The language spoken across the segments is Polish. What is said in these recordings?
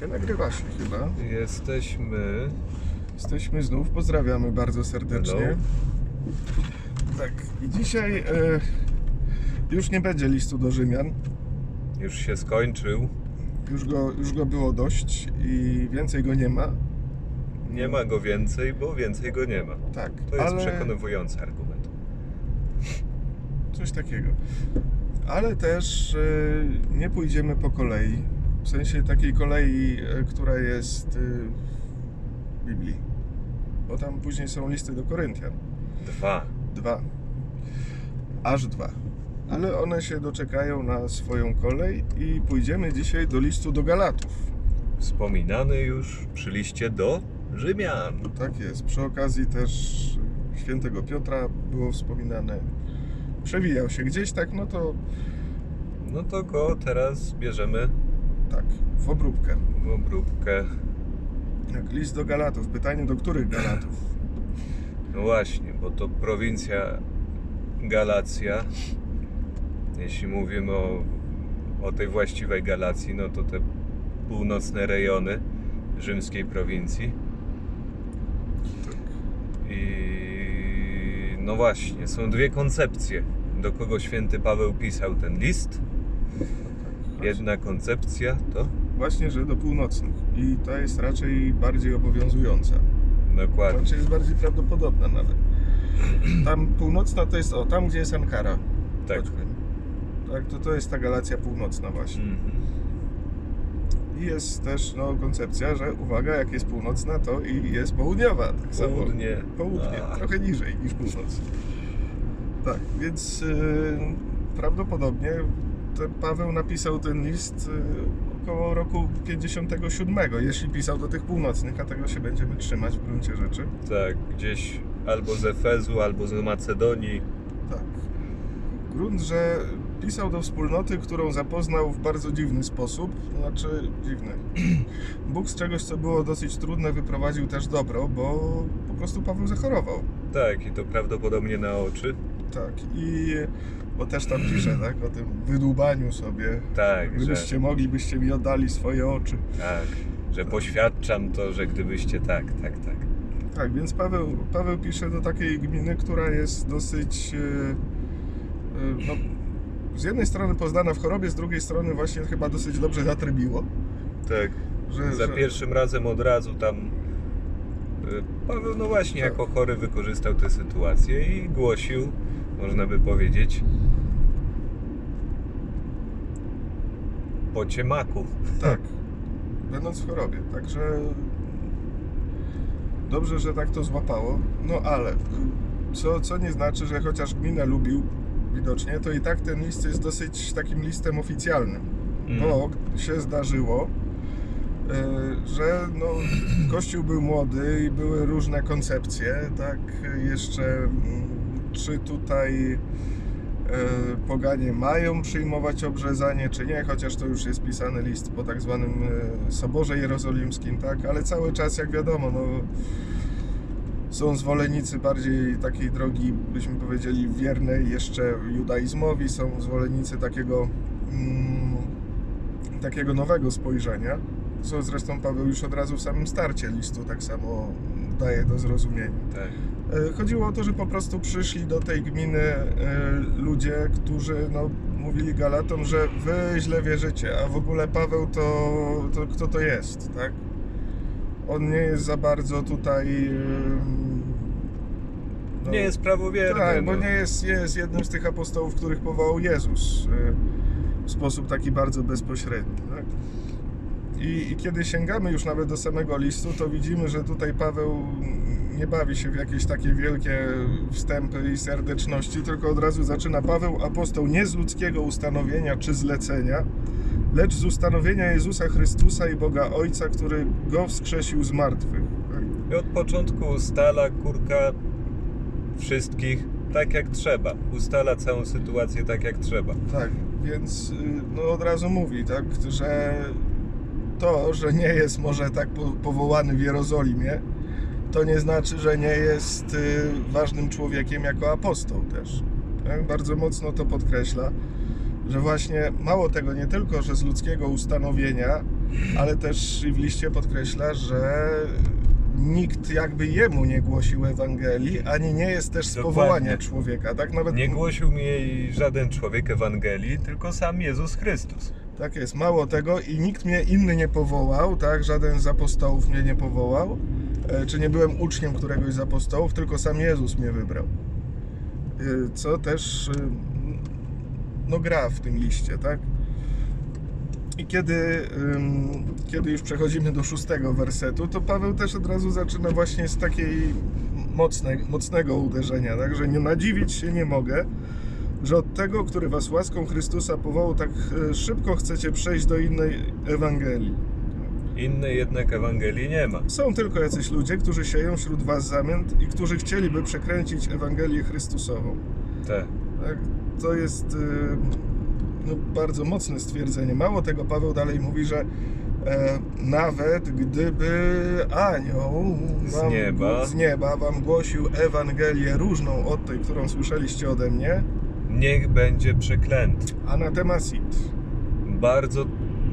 Się nagrywa się chyba. Jesteśmy. Jesteśmy znów, pozdrawiamy bardzo serdecznie. Hello. Tak, i dzisiaj e, już nie będzie listu do Rzymian. Już się skończył. Już go, już go było dość i więcej go nie ma. Nie ma go więcej, bo więcej go nie ma. Tak, To jest ale przekonywujący argument. coś takiego. Ale też e, nie pójdziemy po kolei. W sensie takiej kolei, e, która jest e, w Biblii. Bo tam później są listy do Koryntian. Dwa. Dwa. Aż dwa. Ale one się doczekają na swoją kolej i pójdziemy dzisiaj do listu do Galatów. Wspominany już przy liście do Rzymian. Tak jest. Przy okazji też świętego Piotra było wspominane. Przewijał się gdzieś tak, no to No to go teraz bierzemy tak, w obróbkę. w obróbkę. Jak list do Galatów. Pytanie do których Galatów? No właśnie, bo to prowincja Galacja. Jeśli mówimy o, o tej właściwej Galacji, no to te północne rejony rzymskiej prowincji. Tak. I no właśnie, są dwie koncepcje, do kogo święty Paweł pisał ten list. Jedna koncepcja to Właśnie, że do północnych. I ta jest raczej bardziej obowiązująca. dokładnie. Znaczy jest bardziej prawdopodobna nawet. Tam północna to jest, o, tam gdzie jest Ankara. Tak. Choćby. Tak, to to jest ta Galacja północna właśnie. Mhm. I jest też no, koncepcja, że uwaga, jak jest północna, to i jest południowa. Tak samo. Południe. Południe, A. trochę niżej niż północ. Tak, więc yy, prawdopodobnie Paweł napisał ten list yy, około roku 57, jeśli pisał do tych północnych, a tego się będziemy trzymać w gruncie rzeczy. Tak, gdzieś albo z Efezu, albo z Macedonii. Tak. Grunt, że pisał do wspólnoty, którą zapoznał w bardzo dziwny sposób. Znaczy, dziwny. Bóg z czegoś, co było dosyć trudne, wyprowadził też dobro, bo po prostu Paweł zachorował. Tak, i to prawdopodobnie na oczy. Tak. I bo też tam pisze, tak, o tym wydłubaniu sobie. Tak, że, Gdybyście mogli, byście mi oddali swoje oczy. tak, że poświadczam to, że gdybyście tak, tak, tak. Tak, więc Paweł, Paweł pisze do takiej gminy, która jest dosyć. e, e, No, z jednej strony poznana w chorobie, z drugiej strony właśnie chyba dosyć dobrze zatrybiło. Tak, Że, za że, pierwszym razem od razu tam y, Paweł, no właśnie, Tak. jako chory wykorzystał tę sytuację i głosił, można by powiedzieć, po ciemaku. Tak, będąc w chorobie. Także dobrze, że tak to złapało. No ale co, co nie znaczy, że chociaż gminę lubił widocznie, to i tak ten list jest dosyć takim listem oficjalnym. Mm. Bo się zdarzyło, że no, Kościół był młody i były różne koncepcje, tak? Jeszcze mm, czy tutaj e, poganie mają przyjmować obrzezanie, czy nie, chociaż to już jest pisany list po tak zwanym e, Soborze Jerozolimskim, tak? Ale cały czas, jak wiadomo, no, są zwolennicy bardziej takiej drogi, byśmy powiedzieli, wiernej jeszcze judaizmowi, są zwolennicy takiego, mm, takiego nowego spojrzenia, co zresztą Paweł już od razu w samym starcie listu tak samo daje do zrozumienia. Tak. E, Chodziło o to, że po prostu przyszli do tej gminy e, ludzie, którzy no, mówili Galatom, że wy źle wierzycie, a w ogóle Paweł to, to kto to jest, tak? On nie jest za bardzo tutaj... em, no, Nie jest prawowierny. tak, no. bo nie jest, nie jest jednym z tych apostołów, których powołał Jezus e, w sposób taki bardzo bezpośredni. Tak? I, I kiedy sięgamy już nawet do samego listu, to widzimy, że tutaj Paweł nie bawi się w jakieś takie wielkie wstępy i serdeczności, tylko od razu zaczyna Paweł, apostoł nie z ludzkiego ustanowienia czy zlecenia, lecz z ustanowienia Jezusa Chrystusa i Boga Ojca, który go wskrzesił z martwych. I od początku ustala kurka wszystkich tak jak trzeba. Ustala całą sytuację tak jak trzeba. Tak, więc y, no od razu mówi, tak, że to, że nie jest może tak po- powołany w Jerozolimie, to nie znaczy, że nie jest y, ważnym człowiekiem jako apostoł też. Tak? Bardzo mocno to podkreśla, że właśnie mało tego, nie tylko, że z ludzkiego ustanowienia, ale też w liście podkreśla, że nikt jakby jemu nie głosił Ewangelii, ani nie jest też z Dokładnie. powołania człowieka, tak? Nawet Nie głosił mi jej żaden człowiek Ewangelii, tylko sam Jezus Chrystus. Tak jest, mało tego i nikt mnie inny nie powołał, tak? Żaden z apostołów mnie nie powołał, e, czy nie byłem uczniem któregoś z apostołów, tylko sam Jezus mnie wybrał. E, Co też e, no gra w tym liście, tak? I kiedy, kiedy już przechodzimy do szóstego wersetu, to Paweł też od razu zaczyna właśnie z takiej mocnej, mocnego uderzenia, tak? Że nie nadziwić się nie mogę, że od tego, który was łaską Chrystusa powołał, tak e, szybko chcecie przejść do innej Ewangelii. Innej jednak Ewangelii nie ma. Są tylko jacyś ludzie, którzy sieją wśród was zamęt i którzy chcieliby przekręcić Ewangelię Chrystusową. Tak. Tak? To jest y, no, bardzo mocne stwierdzenie. Mało tego, Paweł dalej mówi, że e, nawet gdyby anioł Z wam, nieba. z nieba wam głosił Ewangelię różną od tej, którą słyszeliście ode mnie, Niech będzie przeklęty. anatemasit. Bardzo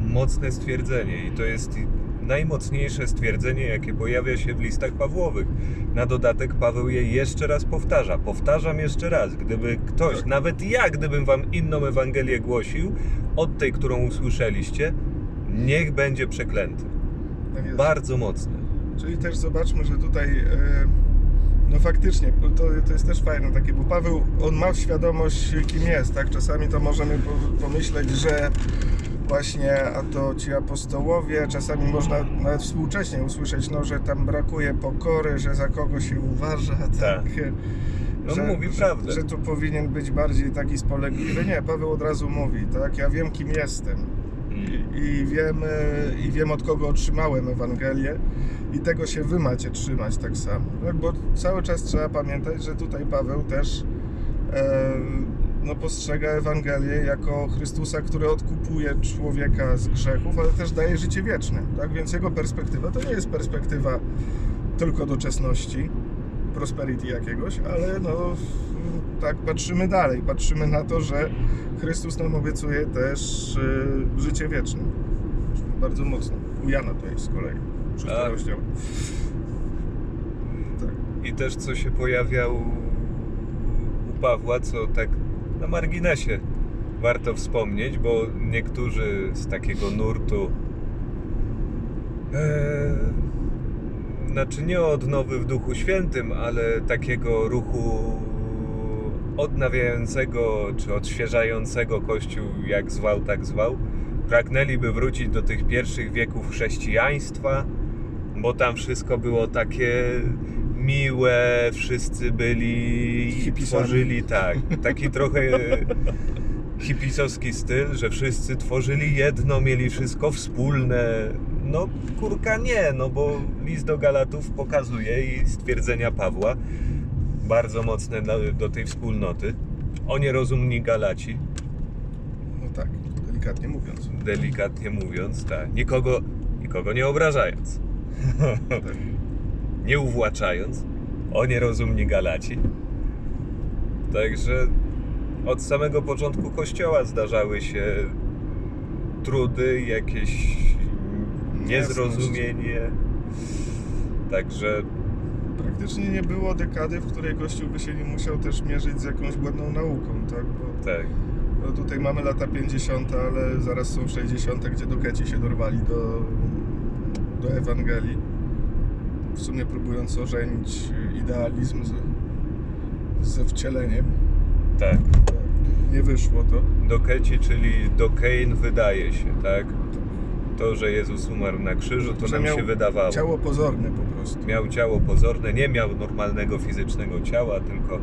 mocne stwierdzenie i to jest najmocniejsze stwierdzenie, jakie pojawia się w listach Pawłowych. Na dodatek Paweł je jeszcze raz powtarza. Powtarzam jeszcze raz, gdyby ktoś, Tak. nawet ja, gdybym wam inną Ewangelię głosił, od tej, którą usłyszeliście, niech będzie przeklęty. Tak. Bardzo mocne. Czyli też zobaczmy, że tutaj e, no faktycznie to, to jest też fajne takie, bo Paweł on ma świadomość kim jest, tak? Czasami to możemy po- pomyśleć, że właśnie a to ci apostołowie, czasami można nawet współcześnie usłyszeć, no, że tam brakuje pokory, że za kogo się uważa, tak? On mówi że, prawdę. Że tu powinien być bardziej taki spolegliwy. Nie, Paweł od razu mówi, tak? Ja wiem kim jestem I wiem, e, i wiem od kogo otrzymałem Ewangelię i tego się wy macie trzymać tak samo. Tak? Bo cały czas trzeba pamiętać, że tutaj Paweł też e, no, postrzega Ewangelię jako Chrystusa, który odkupuje człowieka z grzechów, ale też daje życie wieczne. Tak? Więc jego perspektywa to nie jest perspektywa tylko doczesności, prosperity jakiegoś, ale no tak patrzymy dalej, patrzymy na to, że Chrystus nam obiecuje też y, życie wieczne. Bardzo mocno. U Jana to jest z kolei. Szósty Tak. rozdział. Tak. I też co się pojawia u, u Pawła, co tak na marginesie warto wspomnieć, bo niektórzy z takiego nurtu e, znaczy nie odnowy w Duchu Świętym, ale takiego ruchu odnawiającego czy odświeżającego Kościół, jak zwał, tak zwał, pragnęliby wrócić do tych pierwszych wieków chrześcijaństwa, bo tam wszystko było takie miłe, wszyscy byli Hipisami. tworzyli tak, taki trochę hipisowski styl, że wszyscy tworzyli jedno, mieli wszystko wspólne. No kurka nie, no bo list do Galatów pokazuje i stwierdzenia Pawła bardzo mocne do, do tej wspólnoty. O nierozumni Galaci, No tak, delikatnie mówiąc. delikatnie mówiąc, tak, nikogo, nikogo nie obrażając, Tak. nie uwłaczając, o nierozumni Galaci. Także od samego początku Kościoła zdarzały się trudy, jakieś niezrozumienie. Także Praktycznie nie było dekady, w której Kościół by się nie musiał też mierzyć z jakąś błędną nauką, tak? Bo tak, no tutaj mamy lata 50., ale zaraz są 60., gdzie dokeci się dorwali do, do Ewangelii. W sumie próbując ożenić idealizm z, ze wcieleniem. tak. Tak, Nie wyszło to. Dokeci, czyli dokein wydaje się, tak? To, że Jezus umarł na krzyżu, to Że nam się wydawało. Ciało pozorne po prostu. Miał ciało pozorne, nie miał normalnego fizycznego ciała, tylko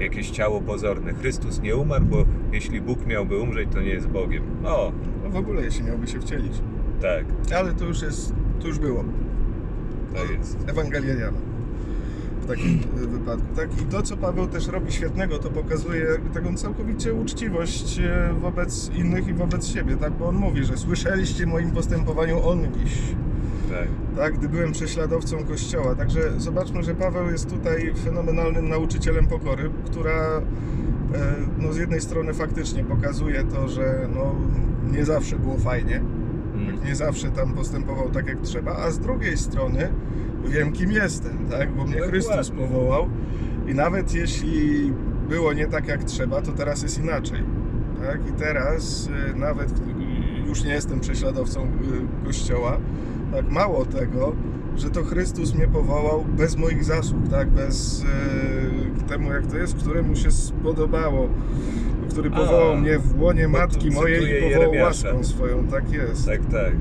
jakieś ciało pozorne. Chrystus nie umarł, bo jeśli Bóg miałby umrzeć, to nie jest Bogiem. O, No w ogóle jeśli miałby się wcielić. tak, Ale to już jest, to już było. to jest. Ewangelia Jana. W takim e, wypadku. Tak? I to, co Paweł też robi świetnego, to pokazuje taką całkowicie uczciwość e, wobec innych i wobec siebie, tak? Bo on mówi, że słyszeliście moim postępowaniu on dziś, Tak. tak? Gdy byłem prześladowcą Kościoła. Także zobaczmy, że Paweł jest tutaj fenomenalnym nauczycielem pokory, która e, no, z jednej strony faktycznie pokazuje to, że no, nie zawsze było fajnie, Tak, nie zawsze tam postępował tak jak trzeba, a z drugiej strony wiem kim jestem, tak? Bo mnie. Chrystus powołał i nawet jeśli było nie tak jak trzeba, to teraz jest inaczej. Tak? I teraz y, nawet już nie jestem prześladowcą y, Kościoła, tak mało tego, że to Chrystus mnie powołał bez moich zasług, tak? Bez y, temu jak to jest, któremu się spodobało, który A, powołał mnie w łonie matki mojej i powołał Jeremiasza. łaską swoją, tak jest. Tak, tak.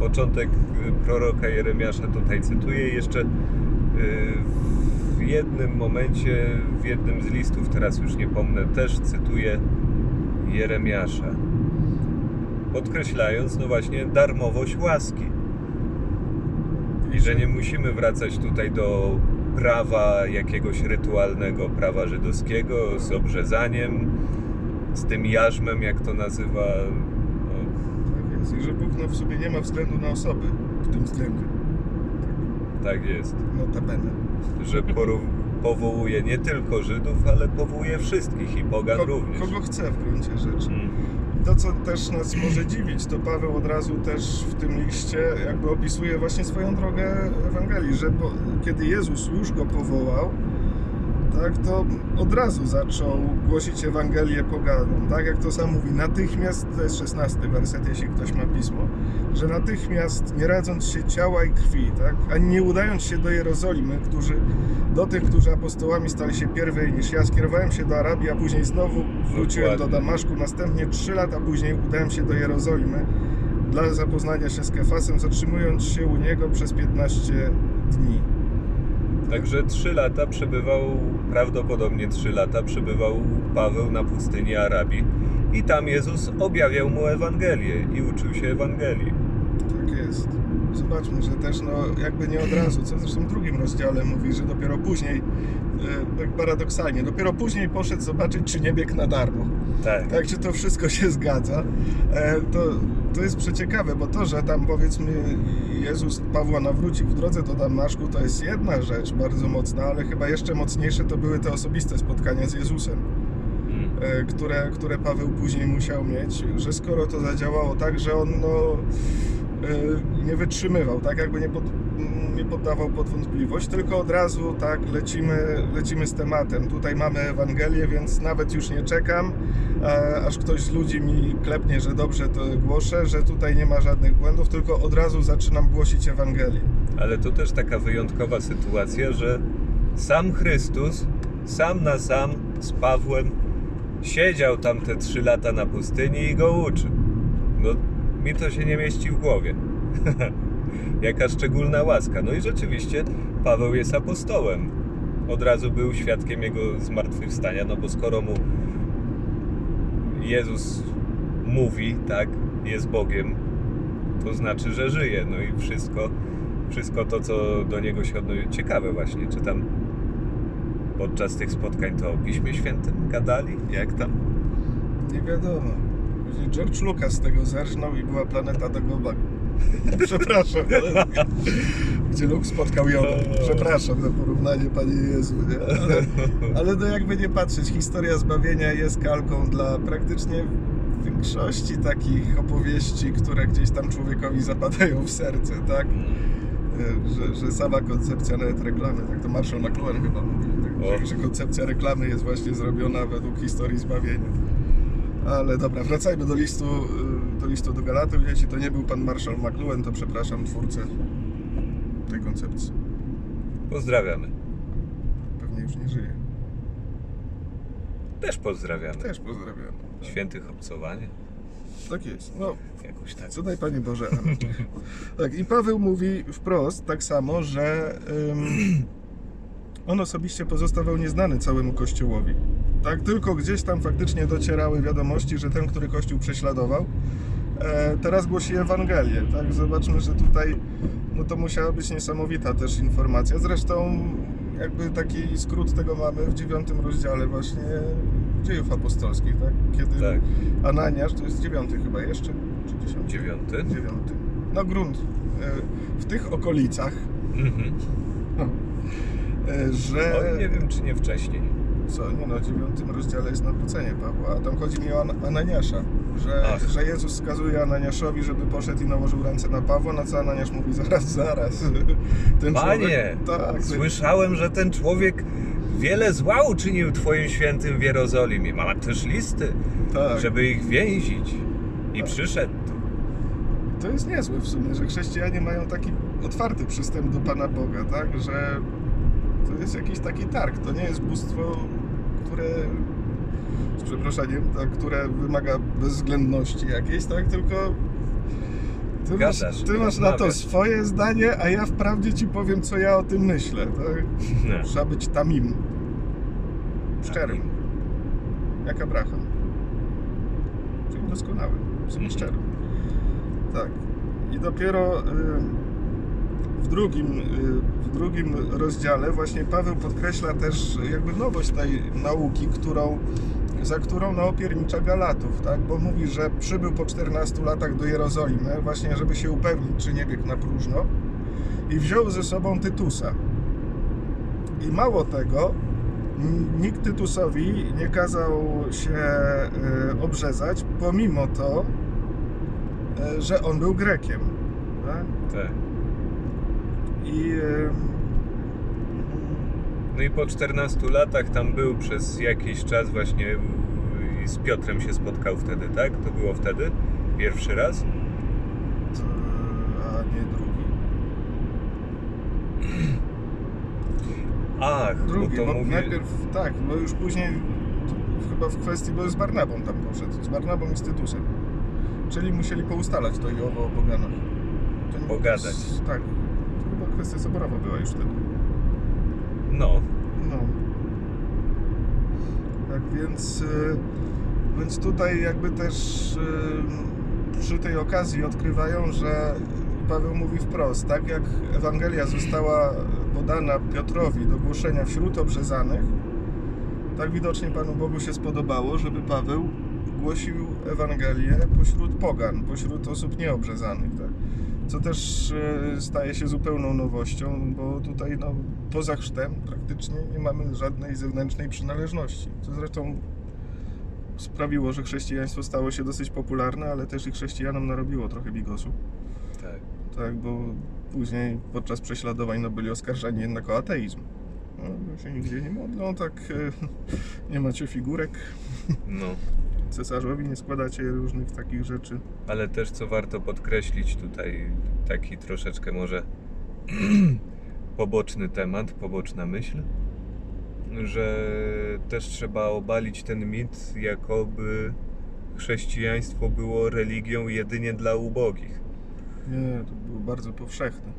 Początek y, proroka Jeremiasza tutaj cytuję. Jeszcze y, w jednym momencie, w jednym z listów, teraz już nie pomnę, też cytuję Jeremiasza. Podkreślając, no właśnie, darmowość łaski. I że nie musimy wracać tutaj do prawa jakiegoś rytualnego, prawa żydowskiego z obrzezaniem, z tym jarzmem, jak to nazywa. No, Tak jest. I że Bóg no, w sobie nie ma względu na osoby w tym względzie. tak jest. Notabene. że powołuje nie tylko Żydów, ale powołuje wszystkich i pogan Ko- również. kogo chce w gruncie rzeczy. Mm. To, co też nas może dziwić, to Paweł od razu też w tym liście jakby opisuje właśnie swoją drogę Ewangelii, że po, kiedy Jezus już go powołał, tak, to od razu zaczął głosić Ewangelię poganom. Tak jak to sam mówi, natychmiast, to jest 16 werset, jeśli ktoś ma pismo, że natychmiast, nie radząc się ciała i krwi, tak, ani nie udając się do Jerozolimy, którzy, do tych, którzy apostołami stali się pierwej niż ja, skierowałem się do Arabii, a później znowu wróciłem do Dokładnie. Damaszku. Następnie trzy lata później udałem się do Jerozolimy dla zapoznania się z Kefasem, zatrzymując się u niego przez 15 dni. Także trzy lata przebywał, prawdopodobnie trzy lata przebywał Paweł na pustyni Arabii i tam Jezus objawiał mu Ewangelię i uczył się Ewangelii. Tak jest. Zobaczmy, że też no, jakby nie od razu, co zresztą w drugim rozdziale mówi, że dopiero później, e, tak paradoksalnie, dopiero później poszedł zobaczyć, czy nie biegł na darmo. Tak. Tak, czy to wszystko się zgadza, e, to, to jest przeciekawe, bo to, że tam powiedzmy Jezus Pawła nawrócił w drodze do Damaszku, to jest jedna rzecz bardzo mocna, ale chyba jeszcze mocniejsze to były te osobiste spotkania z Jezusem, e, które, które Paweł później musiał mieć, że skoro to zadziałało tak, że on no, nie wytrzymywał, tak jakby nie, pod, nie poddawał pod wątpliwość, tylko od razu tak lecimy, lecimy z tematem. Tutaj mamy Ewangelię, więc nawet już nie czekam, aż ktoś z ludzi mi klepnie, że dobrze to głoszę, że tutaj nie ma żadnych błędów, tylko od razu zaczynam głosić Ewangelię. Ale to też taka wyjątkowa sytuacja, że sam Chrystus, sam na sam z Pawłem, siedział tam te trzy lata na pustyni i go uczył. No, mi to się nie mieści w głowie. Jaka szczególna łaska. No i rzeczywiście Paweł jest apostołem. Od razu był świadkiem jego zmartwychwstania, no bo skoro mu Jezus mówi, tak, jest Bogiem, to znaczy, że żyje. No i wszystko, wszystko to, co do niego się odnosi. Ciekawe właśnie, czy tam podczas tych spotkań to o Piśmie Świętym gadali? Jak tam? Nie wiadomo. George Lucas z tego zerżnął i była planeta Dagoba. Przepraszam, ale... Gdzie Luke spotkał Jodę. Przepraszam za porównanie, Panie Jezu. Nie? Ale, ale no jakby nie patrzeć, historia zbawienia jest kalką dla praktycznie większości takich opowieści, które gdzieś tam człowiekowi zapadają w serce, tak? Że, że sama koncepcja nawet reklamy, tak to Marshall McLuhan chyba mówił, tak, że, że koncepcja reklamy jest właśnie zrobiona według historii zbawienia. Ale dobra, wracajmy do listu, y, do listu do Galatów. Jeśli to nie był pan Marshall McLuhan, to przepraszam twórcę tej koncepcji. Pozdrawiamy. Pewnie już nie żyje. Też pozdrawiamy. Też pozdrawiam. Świętych obcowanie. Tak jest. No, Jakoś tak. co daj Panie Boże. tak, i Paweł mówi wprost tak samo, że ym, on osobiście pozostawał nieznany całemu Kościołowi. Tak, tylko gdzieś tam faktycznie docierały wiadomości, że ten, który Kościół prześladował, e, teraz głosi Ewangelię. Tak, zobaczmy, że tutaj no to musiała być niesamowita też informacja. Zresztą jakby taki skrót tego mamy w dziewiątym rozdziale właśnie dziejów apostolskich, tak? Kiedy Tak. Ananiasz, to jest dziewiąty chyba jeszcze, czy dziesiąty? Dziewiąty. Dziewiąty. No grunt. e, W tych okolicach, Mhm. że... Oj, nie wiem, czy nie wcześniej. Co? Nie no, w dziewiątym rozdziale jest nawrócenie Pawła, a tam chodzi mi o An- Ananiasza, że, Ach. że Jezus skazuje Ananiaszowi, żeby poszedł i nałożył ręce na Pawła, na co Ananiasz mówi, zaraz, zaraz. Ten Panie, tak, słyszałem, że ten człowiek wiele zła uczynił Twoim świętym w Jerozolimie. Ma też listy, tak. żeby ich więzić. I Tak. przyszedł tu. To jest niezłe w sumie, że chrześcijanie mają taki otwarty przystęp do Pana Boga, tak? Że to jest jakiś taki targ. To nie jest bóstwo, które z przeproszeniem, tak, które wymaga bezwzględności jakiejś, tak? Tylko ty, masz, Gadasz, ty masz na to swoje zdanie, a ja wprawdzie ci powiem, co ja o tym myślę, tak? Trzeba być tamim. Szczerym. Jak Abraham. Czyli doskonałym. W sumie Mhm. szczerym. Tak. I dopiero y, w drugim, y, drugim rozdziale właśnie Paweł podkreśla też jakby nowość tej nauki, którą, za którą naopiernicza Galatów, tak? Bo mówi, że przybył po 14 latach do Jerozolimy właśnie, żeby się upewnić, czy nie biegł na próżno i wziął ze sobą Tytusa. I mało tego, nikt Tytusowi nie kazał się y, obrzezać, pomimo to, y, że on był Grekiem. Tak? Tak. I y, No i po 14 latach tam był przez jakiś czas właśnie i z Piotrem się spotkał wtedy, tak? To było wtedy? Pierwszy raz? to, a nie drugi. Ach, Drugi, bo to mówi... najpierw tak, bo już później chyba w kwestii, bo z Barnabą tam poszedł, z Barnabą i z Tytusem. Czyli musieli poustalać to i owo o. To nie- Pogadać. Tak. Kwestia soborowa była już wtedy. No, No. Tak więc, y, więc tutaj jakby też y, przy tej okazji odkrywają, że Paweł mówi wprost, tak jak Ewangelia została podana Piotrowi do głoszenia wśród obrzezanych, tak widocznie Panu Bogu się spodobało, żeby Paweł głosił Ewangelię pośród pogan, pośród osób nieobrzezanych? Co też e, staje się zupełną nowością, bo tutaj no, poza chrztem praktycznie nie mamy żadnej zewnętrznej przynależności. Co zresztą sprawiło, że chrześcijaństwo stało się dosyć popularne, ale też i chrześcijanom narobiło trochę bigosu. tak. Tak, bo później podczas prześladowań no, byli oskarżani jednak o ateizm. No, się nigdzie nie modlą, tak e, nie macie figurek, No. Cesarzowi nie składacie różnych takich rzeczy. Ale też co warto podkreślić tutaj, taki troszeczkę może poboczny temat, poboczna myśl, że też trzeba obalić ten mit, jakoby chrześcijaństwo było religią jedynie dla ubogich. Nie, to było bardzo powszechne.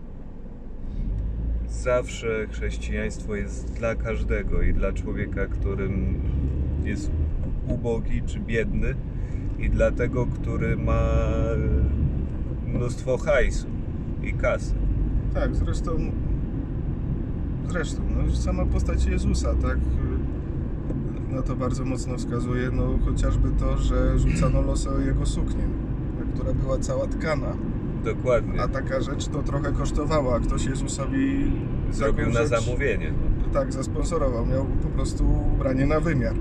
Zawsze chrześcijaństwo jest dla każdego i dla człowieka, którym jest ubogi czy biedny, i dla tego, który ma mnóstwo hajsu i kasy. Tak, zresztą zresztą, no, sama postać Jezusa, tak, na to bardzo mocno wskazuje, no chociażby to, że rzucano losy o jego suknię, która była cała tkana, Dokładnie. a taka rzecz to trochę kosztowała, ktoś Jezusowi Zrobił na rzecz- zamówienie. Tak, zasponsorował, miał po prostu ubranie na wymiar.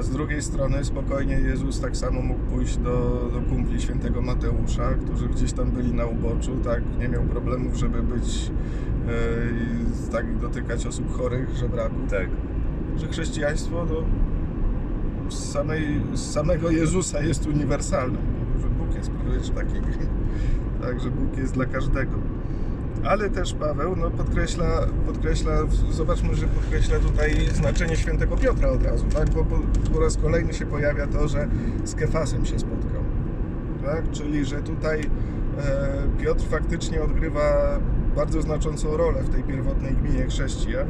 A z drugiej strony spokojnie Jezus tak samo mógł pójść do, do kumpli świętego Mateusza, którzy gdzieś tam byli na uboczu, tak, nie miał problemów, żeby być, e, tak, dotykać osób chorych, żebraków. Tak. Że chrześcijaństwo no, z, samej, z samego Jezusa jest uniwersalne, że Bóg jest precz taki, tak, że Bóg jest dla każdego. Ale też Paweł no, podkreśla, podkreśla, zobaczmy, że podkreśla tutaj znaczenie świętego Piotra od razu, tak? bo po, po raz kolejny się pojawia to, że z Kefasem się spotkał. Tak? Czyli, że tutaj e, Piotr faktycznie odgrywa bardzo znaczącą rolę w tej pierwotnej gminie chrześcijan,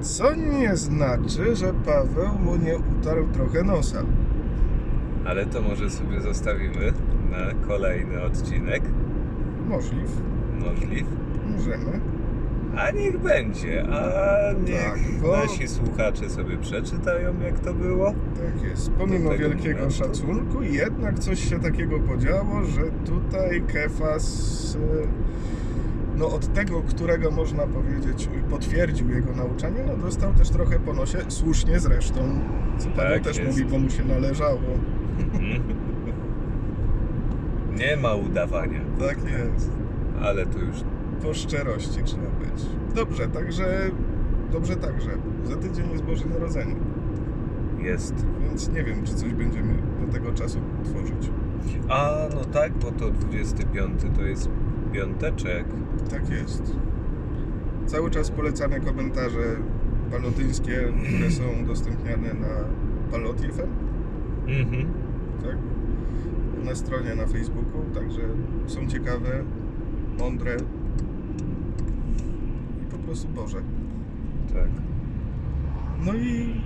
co nie znaczy, że Paweł mu nie utarł trochę nosa. Ale to może sobie zostawimy na kolejny odcinek. Możliw, Możliw. możemy. A niech będzie. A niech Tak, bo- nasi słuchacze sobie przeczytają, jak to było. Tak jest. Pomimo wielkiego momentu. szacunku, jednak coś się takiego podziało, że tutaj Kefas no od tego, którego można powiedzieć potwierdził jego nauczanie, no dostał też trochę po nosie, słusznie zresztą, co Paweł Tak też jest. mówi, bo mu się należało. Mhm. Nie ma udawania, Tak jest. Ale to już Po szczerości trzeba być. Dobrze, także, dobrze także. Za tydzień jest Boże Narodzenie, jest. więc nie wiem, czy coś będziemy do tego czasu tworzyć. A, no tak, bo to 25 to jest piąteczek. Tak jest. Cały czas polecane komentarze palotyńskie, które są udostępniane na Palotie FM, Mhm. tak? Na stronie na Facebooku, także są ciekawe, mądre i po prostu Boże. Tak. No i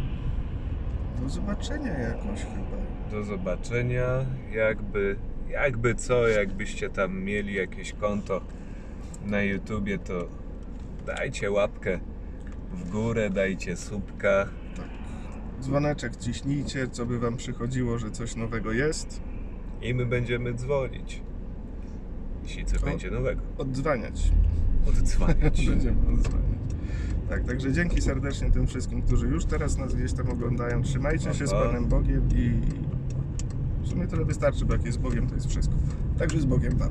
do zobaczenia jakoś chyba. Do zobaczenia. Jakby, jakby co, jakbyście tam mieli jakieś konto na YouTubie, to dajcie łapkę w górę, dajcie subka. Tak. Dzwoneczek ciśnijcie, co by wam przychodziło, że coś nowego jest. I my będziemy dzwonić. Jeśli coś będzie nowego. Oddzwaniać. Oddzwaniać. Będziemy odzwaniać. Tak, także dzięki serdecznie tym wszystkim, którzy już teraz nas gdzieś tam oglądają. Trzymajcie się z pa. Panem Bogiem i w sumie tyle wystarczy, bo jak jest z Bogiem, to jest wszystko. Także z Bogiem Wam.